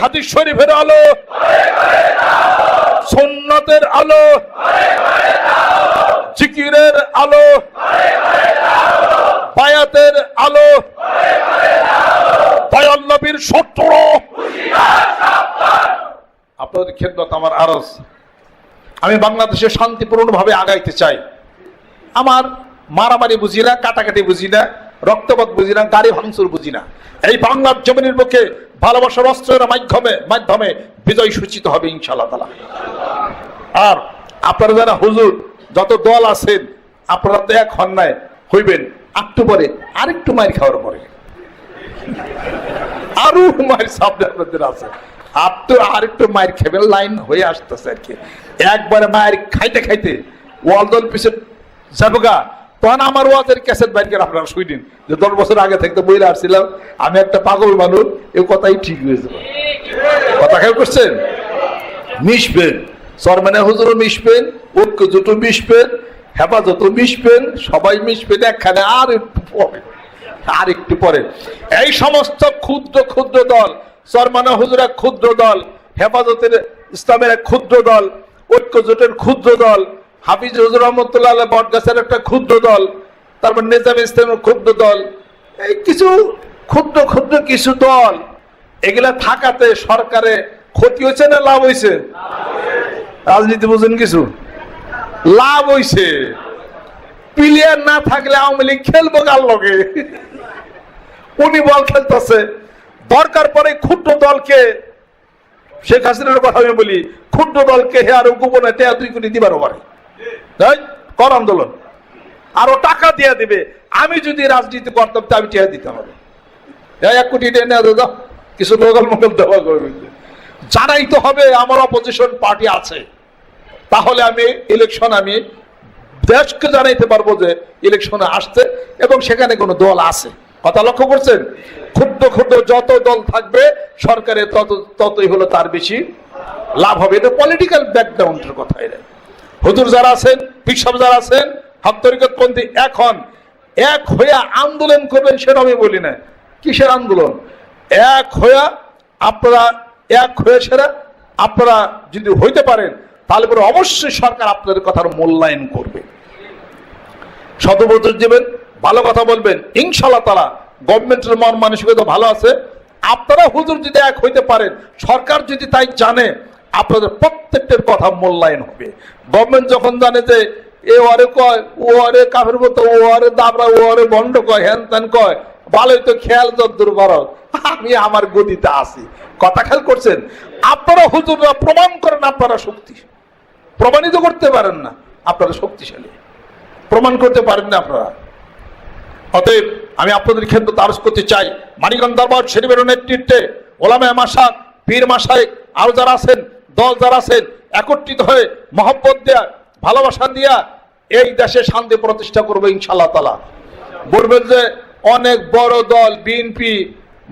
হাদিস শরীফের আলো। সুন্নতের আলো। জিকিরের আলো। বায়াতের আলো। দয়াল শত্রু। আপনাদের খেদমত আমার আরজ। আমি বাংলাদেশে শান্তিপূর্ণভাবে আগাইতে চাই। আমার মারামারি বুঝি না, কাটাকাটি বুঝি না। রক্তপাত বুঝি না, গাড়ি ভাঙচুর বুঝি না। এই বাংলার জমিনের মুখে ভালোবাসার অস্ত্রের মাধ্যমে মাধ্যমে বিজয় সূচিত হবে ইনশাল্লাহ আর আপনারা যারা হুজুর, যত দল আছেন, আপনারা তো এক হন নাই, হইবেন একটু পরে, আরেকটু মায়ের খাওয়ার পরে। আরও মায়ের সামনে আপনাদের আছে। আর তো আর একটু মায়ের খেবেন, লাইন হয়ে আসতেছে আর কি। একবারে মায়ের খাইতে খাইতে ওয়ালদল পিছনে যাবগা তখন আমার ওয়াজের ক্যাসেট বাইর করে আপনারা শুইলেন যে দশ বছর আগে থাকতে বইলে আসছিলাম, আমি একটা পাগল মানুষ এই কথাই ঠিক হয়েছে। কথা খেয়াল করছেন? মিশবেন। সরমানে হুজুরও মিশবেন, ঐক্য জোটও মিশবেন, হেফাজতও মিশবেন, সবাই মিশবেন, একখানে আর একটু পরে, আর একটু পরে। এই সমস্ত ক্ষুদ্র ক্ষুদ্র দল সরমানা হুজুর ক্ষুদ্র দল, হেফাজতের ইসলামের এক ক্ষুদ্র দল, ঐক্য জোটের ক্ষুদ্র দল হাফিজ হুজুর রহমতুল্লাহ বটগাছের একটা ক্ষুদ্র দল, তারপর নেজাম ইসলামের ক্ষুদ্র দল, এই কিছু ক্ষুদ্র ক্ষুদ্র কিছু দল, এগুলা থাকাতে সরকারে ক্ষতি হয়েছে না লাভ হয়েছে? রাজনীতি বুঝেন কিছু? লাভ হয়েছে। প্লেয়ার না থাকলে আওয়ামী লীগ খেলব কার লগে? উনি বল খেলতেছে। দরকার পরে ক্ষুদ্র দলকে, শেখ হাসিনার কথা আমি বলি, ক্ষুদ্র দলকে হে আর গোপনে দুই কোটি দিবার পারে তাই কর আন্দোলন। আরও টাকা দিয়ে দিবে। আমি যদি রাজনীতি করতাম, তো আমি টেয়া দিতাম হবে এক কোটি টেনে কিছু লোকাল মোকাল দেওয়া করবে। জানাই তো হবে, আমার অপোজিশন পার্টি আছে। তাহলে আমি ইলেকশন আমি দেশকে জানাইতে পারব যে ইলেকশনে আসছে এবং সেখানে কোনো দল আছে। কথা লক্ষ্য করছেন? ক্ষুদ্র ক্ষুদ্র যত দল থাকবে সরকারের তত, ততই হলো তার বেশি লাভ হবে। এটা পলিটিক্যাল ব্যাকগ্রাউন্ডের কথা এটা হুজুর যারা আছেন, পিসব যারা আছেন হত্তরিকতপন্থী এখন, এক হইয়া আন্দোলন করবেন সেটা আমি বলি না কিসের আন্দোলন? এক হইয়া আপনারা, এক হয়ে সেরা আপনারা যদি হইতে পারেন, তাহলে পরে অবশ্যই সরকার আপনাদের কথার মূল্যায়ন করবে। সদবোধ দেবেন ভালো কথা বলবেন ইনশাল্লাহ তারা গভর্নমেন্টের মন মানসিকতা ভালো আছে। আপনারা হুজুর যদি এক হইতে পারেন, সরকার যদি তাই জানে আপনাদের প্রত্যেকটার কথা মূল্যায়ন হবে। গভর্নমেন্ট যখন জানে যে, এ ওরে কয়, ও ওরে কাফের মতো ও ওরে দাবরা, ও ওরে বন্ড কয় হ্যান ত্যান কয়, ভালোই তো খেয়াল যদ্দূর ভারত, আমি আমার গতিতে আছি। কথা খেয়াল করছেন? আপনারা হুজুররা প্রমাণ করেন আপনারা শক্তি। প্রমাণিত করতে পারেন না, আপনারা শক্তিশালী। প্রমাণ করতে পারেন না আপনারা। অতএব আমি আপনাদের ক্ষেত্রে তারস করতে চাই। মানিকগঞ্জ দরবার শরীফের নেতৃত্বে ওলামে মাসাক পীর মাসাইক আরও যারা আছেন দল যারা আছেন, একত্রিত হয়ে মহব্বত দেয়া, ভালোবাসা দিয়া, এই দেশে শান্তি প্রতিষ্ঠা করবে ইনশাল্লাহ তালা বলবেন যে অনেক বড় দল বিএনপি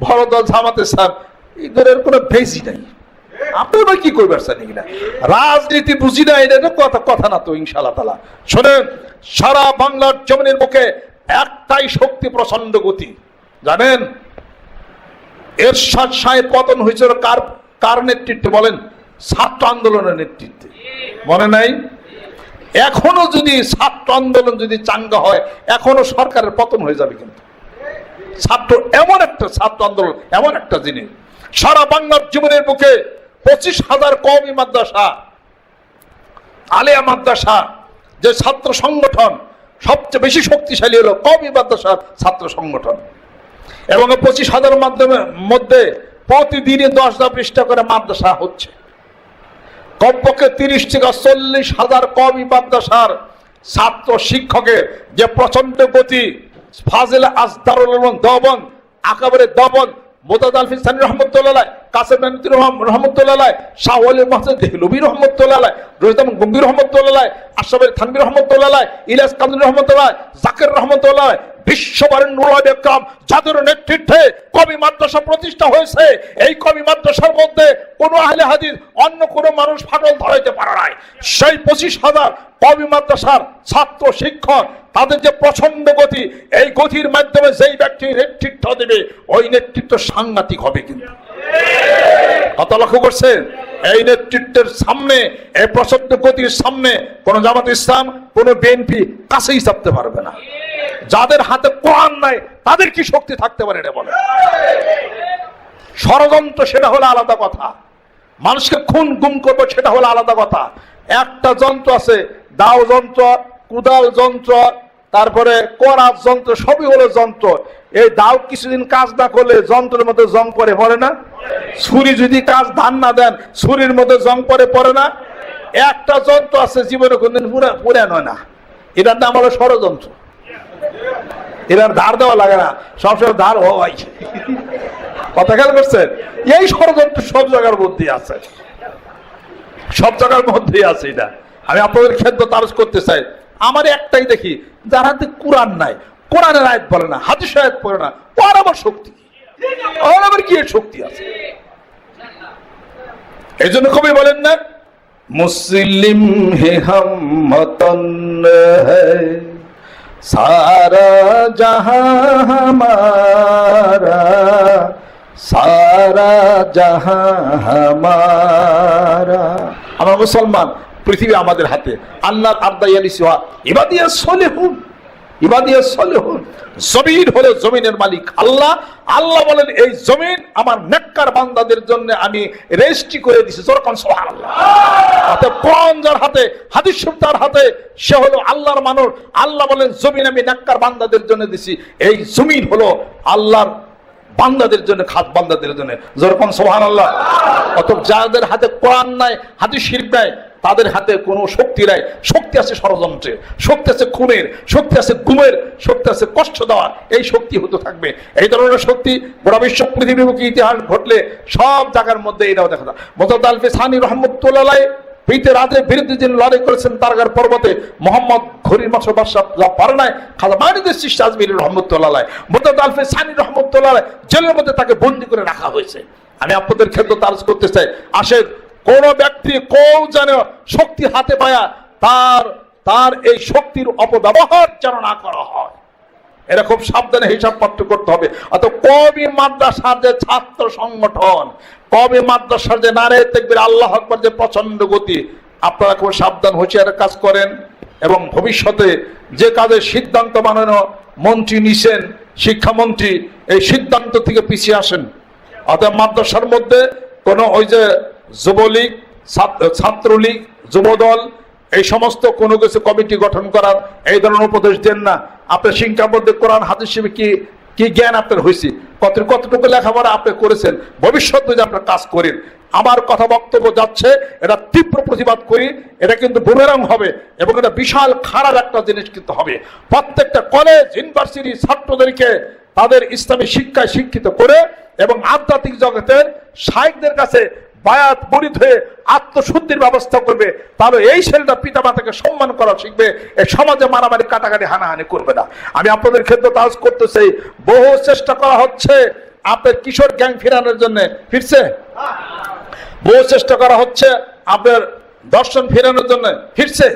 বড় দল জামাতে স্যার এদের কোনো ভেজি নাই। আপনারা কি করবেন, স্যার, এগুলা? রাজনীতি বুঝি না, এটা কথা কথা না তো ইনশাল্লাহ তালা শোনেন, সারা বাংলার জমিনের মুখে একটাই শক্তি প্রচণ্ড গতি। জানেন? এরশাদ সাহেব পতন হয়েছিল কার কার নেতৃত্বে বলেন? ছাত্র আন্দোলনের নেতৃত্বে। মনে নাই? এখনও যদি ছাত্র আন্দোলন যদি চাঙ্গা হয়, এখনও সরকারের পতন হয়ে যাবে কিন্তু। ছাত্র এমন একটা ছাত্র আন্দোলন, এমন একটা জিনিস সারা বাংলার জীবনের মুখে পঁচিশ হাজার কমই মাদ্রাসা, আলিয়া মাদ্রাসা, যে ছাত্র সংগঠন, সবচেয়ে বেশি শক্তিশালী হলো কমই মাদ্রাসার ছাত্র সংগঠন। এবং পঁচিশ হাজার মাধ্যমে, মধ্যে প্রতিদিনই দশটা পৃষ্ঠা করে মাদ্রাসা হচ্ছে। কমপক্ষে তিরিশ থেকে চল্লিশ হাজার কমি মাদ্রাসার ছাত্র শিক্ষকের যে প্রচণ্ড গতি, ফাজিল, আজদারুল দবন আকাবরে দবন গম্ভীর নেতৃত্বে কবি মাদ্রাসা প্রতিষ্ঠা হয়েছে। এই কবি মাদ্রাসার মধ্যে কোনো আহলে হাদিস, অন্য কোনো মানুষ ফাটল ধরাইতে পারে নাই। সেই পঁচিশ হাজার কবি মাদ্রাসার ছাত্র, শিক্ষক তাদের যে প্রচণ্ড গতি, এই গতির মাধ্যমে যেই ব্যক্তি নেতৃত্ব দেবে, ওই নেতৃত্ব সাংঘাতিক হবে কিন্তু। কত লক্ষ্য করছেন? এই নেতৃত্বের সামনে, এই প্রচণ্ড গতির সামনে কোন জামাত ইসলাম, কোন বিএনপি কাছেই চাপতে পারবে না। যাদের হাতে কোরআন নাই, তাদের কি শক্তি থাকতে পারে এটা বলে ষড়যন্ত্র সেটা হলো আলাদা কথা। মানুষকে খুন গুম করব সেটা হলো আলাদা কথা। একটা যন্ত্র আছে, দাও যন্ত্র, কুদাল যন্ত্র তারপরে করার যন্ত্র, সবই হলো যন্ত্র। এই দাও কিছুদিন কাজ না করলে যন্ত্রের মধ্যে জং পরে পড়ে না? ছুরি যদি কাজ ধান না দেন, ছুরির মধ্যে জং পরে পড়ে না? একটা যন্ত্র আছে, জীবনে কোনদিন পুরা পুরা নয় না। এটার নাম হলো ষড়যন্ত্র। এটার ধার দেওয়া লাগে না, সবসময় ধার হওয়াই কথা খেয়াল করছেন? এই ষড়যন্ত্র সব জায়গার মধ্যে আছে। সব জায়গার মধ্যেই আছে এটা। আমি আপনাদের ক্ষেত্র তারস করতে চাই। আমার একটাই দেখি যার হাতে কোরআন নাই, কোরআনের আয়াত বলে না হাদিস আয়াত পড়ে না, ওর আবার শক্তি। ওর আবার কি শক্তি আছে? এই জন্য কবি বলেন না, মুসলিম হে হাম মতন সারা জাহামারা সারা জাহামারা। আমার মুসলমান পৃথিবী আমাদের হাতে। আল্লাহর আব্দাইয়ালি সিওয়া। ইবাদিয়া সলেহুন। ইবাদিয়া সলেহুন। জমিন হলো জমিনের মালিক আল্লাহ। আল্লাহ বলেন, এই জমিন আমার নেককার বান্দাদের জন্য আমি রেজিস্ট্রি করে দিছি। যেরকম সুবহানাল্লাহ। অতএব কোরআন যার হাতে, হাদিস তার হাতে, সে হলো আল্লাহর মানুষ। আল্লাহ বলেন, জমিন আমি নেককার বান্দাদের জন্য দিছি। এই জমিন হলো আল্লাহর বান্দাদের জন্য খাত বান্দাদের জন্য। যেরকম সোহান আল্লাহ অত যাদের হাতে কোরআন নাই, হাদিস শরীফ নাই তাদের হাতে কোনো শক্তি নাই। শক্তি আছে ষড়যন্ত্রে শক্তি আছে খুনের, শক্তি আছে গুমের, শক্তি আছে কষ্ট দেওয়ার। এই শক্তি হতে থাকবে। এই ধরনের শক্তি গোটা বিশ্ব পৃথিবীমুখী ইতিহাস ঘটলে সব জায়গার মধ্যে এটাও দেখা যায়। মোতাদ আলফি সানি রহমতুল্লাহ পিতে রাতে বিরুদ্ধে যিনি লড়াই করেছেন তারগার পর্বতে মোহাম্মদ ঘড়ির মাসে বাসা পারে নাই খাজা মাইনুদ্দিন সৃষ্টি আজমির রহমতুল্লাহ মোতাদ আলফি সানি রহমতুল্লাহ জেলের মধ্যে তাকে বন্দি করে রাখা হয়েছে। আমি আপনাদের ক্ষেত্রে তারজ করতে চাই। আসেন কোন ব্যক্তি কেউ যেন শক্তি হাতে পায়া তার তার এই শক্তির অপব্যবহার যেন না করা হয়। খুব সাবধানে হিসাব পত্র করতে হবে। অত কবি, মাদ্রাসার যে ছাত্র সংগঠন, কবি, মাদ্রাসার যে নারে দেখবেন আল্লাহ আকবর যে প্রচণ্ড গতি, আপনারা খুব সাবধান হুঁশিয়ারের কাজ করেন এবং ভবিষ্যতে যে কাজের সিদ্ধান্ত বানানো মন্ত্রী নিছেন, শিক্ষামন্ত্রী, এই সিদ্ধান্ত থেকে পিছিয়ে আসেন। অতএব মাদ্রাসার মধ্যে কোনো ওই যে যুবলীগ, ছাত্র- ছাত্রলীগ, যুবদল, এই সমস্ত কোনো কিছু কমিটি গঠন করার এই ধরনের উপদেশ দেন না। আপনার শিক্ষার মধ্যে কোরআন, হাদিস কি কি জ্ঞান আপনার হয়েছে কত কতটুকু লেখাপড়া আপনি করেছেন? ভবিষ্যৎ যদি আপনার কাজ করেন, আমার কথা বক্তব্য যাচ্ছে, এটা তীব্র প্রতিবাদ করি, এটা কিন্তু বুমেরাং হবে এবং এটা বিশাল খারাপ একটা জিনিস কিন্তু হবে। প্রত্যেকটা কলেজ ইউনিভার্সিটি ছাত্রদেরকে তাদের ইসলামী শিক্ষায় শিক্ষিত করে এবং আধ্যাত্মিক জগতের শাইকদের কাছে বায়াত বরিত হয়ে আত্মশুদ্ধির ব্যবস্থা করবে, তাহলে এই ছেলেটা পিতা মাতাকে সম্মান করা শিখবে, এ সমাজে মারামারি কাটাকাটি হানাহানি করবে না। আমি আপনাদের ক্ষেত্রে তাজ করতে চাই, বহু চেষ্টা করা হচ্ছে, আপনার কিশোর গ্যাং ফিরানোর জন্য। ফিরছে? বহু চেষ্টা করা হচ্ছে, আপনার দর্শন ফেরানোর জন্য। ফিরছে?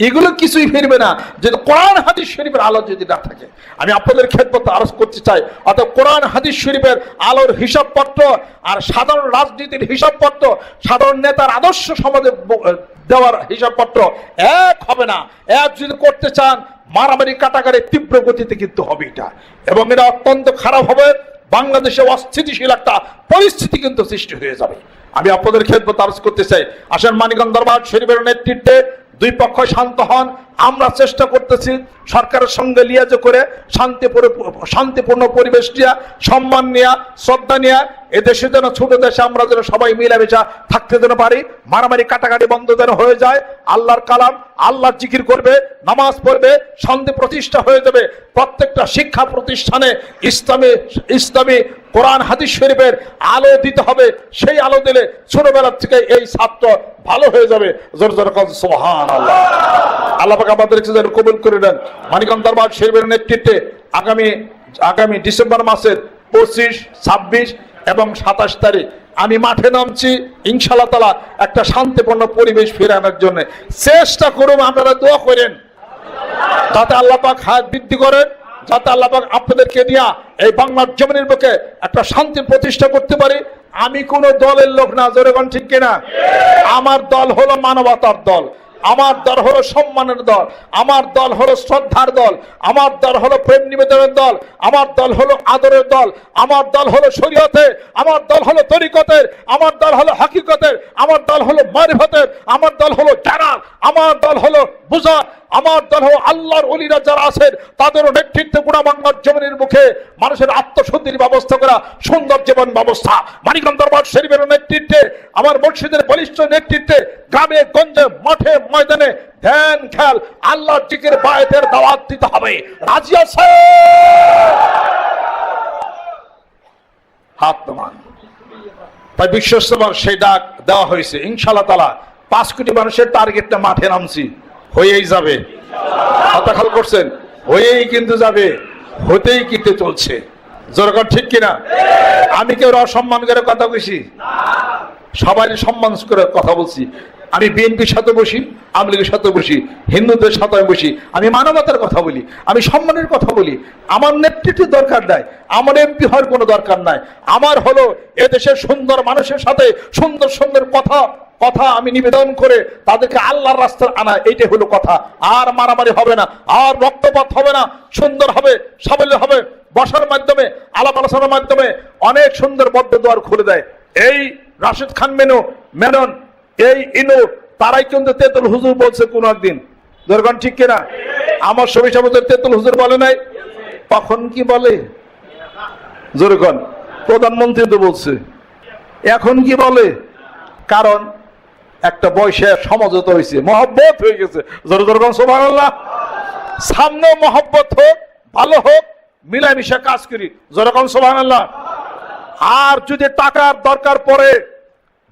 এগুলো কিছুই ফিরবে না। যদি কোরআন হাদিস শরীফের আলো যদি না থাকে, আমি আপনাদের ক্ষেত্রে আরজ করতে চাই। অর্থাৎ কোরআন হাদিস শরীফের আলোর হিসাবপত্র আর সাধারণ রাজনীতির হিসাবপত্র, সাধারণ নেতার আদর্শ সমাজে দেওয়ার হিসাবপত্র এক হবে না। এক যদি করতে চান, মারামারি কাটাকাটি তীব্র গতিতে কিন্তু হবে এটা। এবং এটা অত্যন্ত খারাপ হবে। বাংলাদেশে অস্থিতিশীল একটা পরিস্থিতি কিন্তু সৃষ্টি হয়ে যাবে। আমি আপনাদের ক্ষেত্রে তারস করতে চাই। আসেন মানিকগঞ্জ দরবার শরীফের নেতৃত্বে দুই পক্ষ শান্ত হন আমরা চেষ্টা করতেছি সরকারের সঙ্গে লিয়াজে করে শান্তিপূর্ণ শান্তিপূর্ণ পরিবেশ নিয়ে, সম্মান নেওয়া শ্রদ্ধা নেওয়া এ দেশে যেন ছোট দেশে আমরা যেন সবাই মিলামিশা থাকতে যেন পারি। মারামারি, কাটাকাটি বন্ধ যেন হয়ে যায়। আল্লাহর কালাম আল্লাহর জিকির করবে, নামাজ পড়বে, শান্তি প্রতিষ্ঠা হয়ে যাবে। প্রত্যেকটা শিক্ষা প্রতিষ্ঠানে ইসলামী ইসলামী কোরআন, হাদিস শরীফের আলো দিতে হবে। সেই আলো দিলে ছোটবেলার থেকে এই ছাত্র ভালো হয়ে যাবে। জোর আল্লাহ পাক আমাদেরকে যেন কবুল করে নেন। মানিকম দরবার শরীফের নেতৃত্বে আগামী আগামী ডিসেম্বর মাসের পঁচিশ, ছাব্বিশ এবং সাতাশ তারিখ আমি মাঠে নামছি। ইনশাল্লাহ তালা একটা শান্তিপূর্ণ পরিবেশ ফেরানোর জন্য। চেষ্টা করুন, আপনারা দোয়া করেন। যাতে আল্লাহ পাক হায়াত বৃদ্ধি করেন, যাতে আল্লাহ পাক আপনাদেরকে নিয়ে এই বাংলার জমিনের বুকে একটা শান্তি প্রতিষ্ঠা করতে পারি। আমি কোন দলের লোক না জোরেগণ ঠিক কিনা? আমার দল হলো মানবতার দল। আমার দল হলো সম্মানের দল আমার দল হলো শ্রদ্ধার দল আমার দল হলো প্রেম নিবেদনের দল আমার দল হলো আদরের দল আমার দল হলো শরীয়তের আমার দল হলো তরিকতের আমার দল হলো হাকিকতের আমার দল হলো মারিফতের আমার দল হলো জানার আমার দল হলো বুঝা আমার দল আল্লাহর অলিরা যারা আছেন, তাদেরও নেতৃত্বে বাংলার জমিনের মুখে মানুষের আত্মশুদ্ধির ব্যবস্থা করা সুন্দর জীবন ব্যবস্থা। মানিকগঞ্জ দরবার শরীফের নেতৃত্বে, আমার মসজিদের বলিষ্ঠ নেতৃত্বে, গ্রামে, গঞ্জে, মাঠে, ময়দানে ধ্যান, খেয়াল, আল্লাহর জিকের বায়তের দাওয়াত দিতে হবে। রাজি আছে হাত নমান। তাই বিশ্বস্তবার সেই ডাক দেওয়া হয়েছে। ইনশাল্লাহ তালা পাঁচ কোটি মানুষের টার্গেটটা মাঠে নামছি। হয়েই যাবে। খেয়াল করছেন, হয়েই কিন্তু যাবে, হতেই কিন্তু চলছে। যেরকম ঠিক কিনা? আমি কেউ অসম্মান করে কথা বলছি? সবাই সম্মান করে কথা বলছি। আমি বিএনপির সাথে বসি আওয়ামী লীগের সাথে বসি হিন্দুদের সাথে বসি আমি মানবতার কথা বলি, আমি সম্মানের কথা বলি, আমার নেতৃত্বের দরকার নাই, আমার এমপি হওয়ার কোনো দরকার নাই, আমার হলো এদেশের সুন্দর মানুষের সাথে সুন্দর সুন্দর কথা কথা আমি নিবেদন করে তাদেরকে আল্লাহর রাস্তার আনা, এইটাই হলো কথা, আর মারামারি হবে না, আর রক্তপাত হবে না, সুন্দর হবে সাবল্য হবে, বসার মাধ্যমে, আলাপ আলোচনার মাধ্যমে অনেক সুন্দর বদ্ধ দ্বার খুলে দেয়, এই রাশেদ খান মেনু, মেনন এই ইনু তারাই কিন্তু তেতুল হুজুর বলছে কোন একদিন। দরগান ঠিক কিনা? আমার সবই সমাজের তেতুল হুজুর বলে নাই। তখন কি বলে? জোরগন প্রধানমন্ত্রী তো বলছে। এখন কি বলে? কারণ একটা বয়সে সমঝোতা হয়েছে, মহব্বত হয়ে গেছে। সোমান মহব্বত হোক, ভালো হোক, মিলামিশা কাজ করি। যেরকম সোহান আর যদি টাকার দরকার পড়ে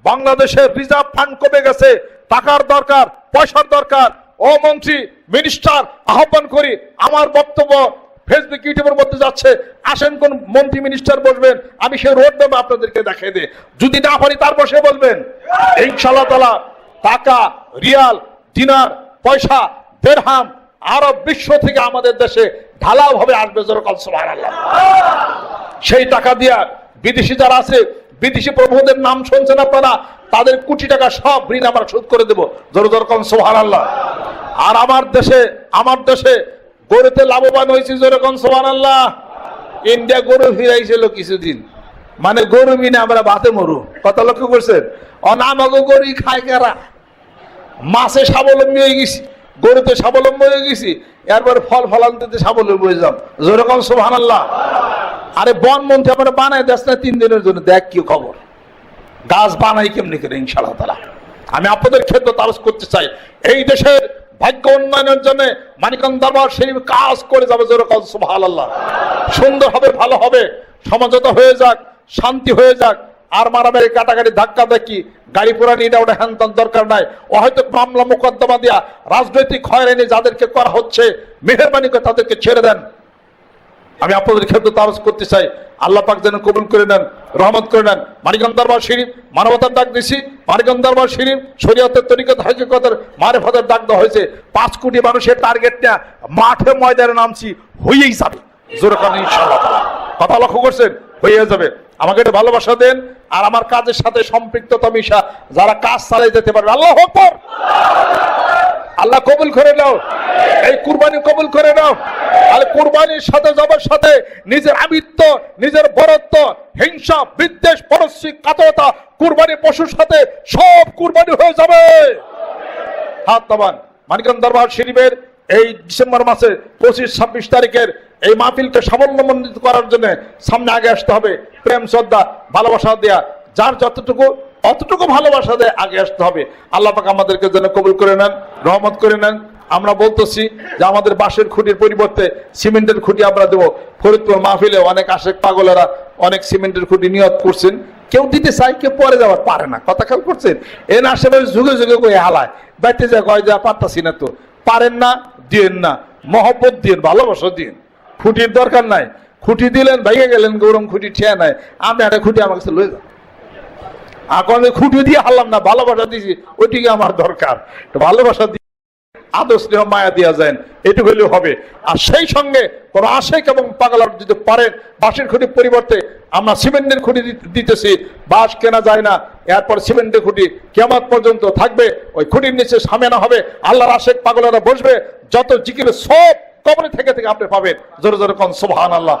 বাংলাদেশের রিজার্ভ ফান্ড কমে গেছে, টাকার দরকার, পয়সার দরকার। ও মন্ত্রী, মিনিস্টার, আহ্বান করি, আমার বক্তব্য ফেসবুক ইউটিউবের মধ্যে যাচ্ছে। আসেন কোন মন্ত্রী, মিনিস্টার বসবেন, আমি সেই রোড দেবো আপনাদেরকে দেখিয়ে দে যদি না পারি, তার বসে বলবেন। ইনশাল্লাহ তালা টাকা, রিয়াল, দিনার, পয়সা, দেড়হাম আরব বিশ্ব থেকে আমাদের দেশে ঢালাও ভাবে আসবে সেই টাকা দিয়া বিদেশি যারা আছে বিদেশি প্রভুদের নাম শুনছেন আপনারা? তাদের কোটি টাকা সব ঋণ আমরা শোধ করে দেবো। জোর যেরকম সোহান আল্লাহ আর আমার দেশে আমার দেশে গরুতে লাভবান হয়েছে যেরকম সোহান আল্লাহ ইন্ডিয়া গরু ফিরাইছিল কিছুদিন। মানে গরু মিনে আমরা বাতে মরু। কথা লক্ষ্য করছেন? অনামাগো গরু খায় কারা? মাছে স্বাবলম্বী হয়ে গেছি, গরুতে স্বাবলম্বী হয়ে গেছি, এরপর ফল ফলান্তিতে স্বাবলম্বী হয়ে যাও যেরকম সোহান আল্লাহ আরে বন মন্ত্রী আমরা বানাই দেশ না তিন দিনের জন্য। দেখ কি খবর। গাছ বানাই কেমনি করে ইনশাল্লাহ তালা আমি আপনাদের ক্ষেত্রে তারস করতে চাই। এই দেশের ভাগ্য উন্নয়নের জন্য মানিকন দরবার শরীফ কাজ করে যাবে যেরকম সুভাল আল্লাহ সুন্দর হবে, ভালো হবে। সমঝোতা হয়ে যাক, শান্তি হয়ে যাক। আর মারামারি কাটাকাটি ধাক্কা দেখি, গাড়ি পোড়া নিয়ে ওটা হ্যান দরকার নাই। হয়তো মামলা, মোকদ্দমা দিয়া রাজনৈতিক হয়রানি যাদেরকে করা হচ্ছে, মেহরবানি করে তাদেরকে ছেড়ে দেন। আমি আপনাদের ক্ষেত্রে তারস করতে চাই। আল্লাহ পাক যেন কবুল করে নেন, রহমত করে নেন। মানিকগঞ্জ দরবার শরীফ, মানবতার ডাক দিছি। মানিকগঞ্জ দরবার শরীফ, শরীয়তের তরিকত, হাকিকতের মারেফতের ডাক দেওয়া হয়েছে। পাঁচ কোটি মানুষের টার্গেটটা মাঠে ময়দানে নামছি হয়েই যাবে। জোরে কথা লক্ষ্য করছেন হয়ে যাবে। আমাকে একটু ভালোবাসা দেন আর আমার কাজের সাথে সম্পৃক্ততা মিশা, যারা কাজ চালিয়ে যেতে পারবে। আল্লাহ আল্লাহ কবুল করে নাও। এই কুরবানি কবুল করে নাও। আর কুরবানির সাথে যাবার সাথে নিজের আমিত্ব নিজের বরত্ব, হিংসা, বিদ্বেষ, পরশ্রী, কাতরতা, কুরবানি পশুর সাথে সব কুরবানি হয়ে যাবে। হাত দাবান মানিকগঞ্জ দরবার শরীফের এই ডিসেম্বর মাসে পঁচিশ, ছাব্বিশ তারিখের এই মাহফিলকে সাফল্যমণ্ডিত করার জন্য সামনে আগে আসতে হবে। প্রেম, শ্রদ্ধা, ভালোবাসা দেয়া। যার যতটুকু অতটুকু ভালোবাসা দেয় আগে আসতে হবে। আল্লাহ পাক আমাদেরকে যেন কবুল করে নেন, রহমত করে নেন। আমরা বলতেছি যে আমাদের বাঁশের খুঁটির পরিবর্তে সিমেন্টের খুঁটি আমরা দেবো। ফরিদপুর মাহফিলে অনেক আশেক পাগলেরা অনেক সিমেন্টের খুঁটি নিয়ত করছেন। কেউ দিতে চাই কেউ পরে যাওয়ার পারে না। কথা খেয়াল করছেন? এর আশেপাশে যুগে যুগে কই হালায়। বাইতে যা কয়, যা পারতাছি না তো। পারেন না, দিয়েন না। মহব্বত দিন ভালোবাসা দিন খুঁটির দরকার নাই। খুঁটি দিলেন, ভেঙে গেলেন, গৌরম খুঁটি ঠিয়া নাই। আমি একটা খুঁটি আমার কাছে লয়ে যান আর কোনো খুঁটি দিয়ে হারলাম না, ভালোবাসা দিয়েছি ওইটিকে আমার দরকার। ভালোবাসা দিয়ে আদর স্নেহ, মায়া দেওয়া যায় এটুকু হলেও হবে। আর সেই সঙ্গে কোন আশেক এবং পাগলার যদি পারেন, বাঁশের খুঁটির পরিবর্তে আমরা সিমেন্টের খুঁটি দিতেছি, বাঁশ কেনা যায় না, এরপর সিমেন্টের খুঁটি কেমন পর্যন্ত থাকবে, ওই খুঁটির নিচে সামেনা হবে, আল্লাহর আশেক পাগলেরা বসবে, যত জিকির সব কবরে থেকে থেকে আপনি পাবেন। জোরে জোরে কন সোহান আল্লাহ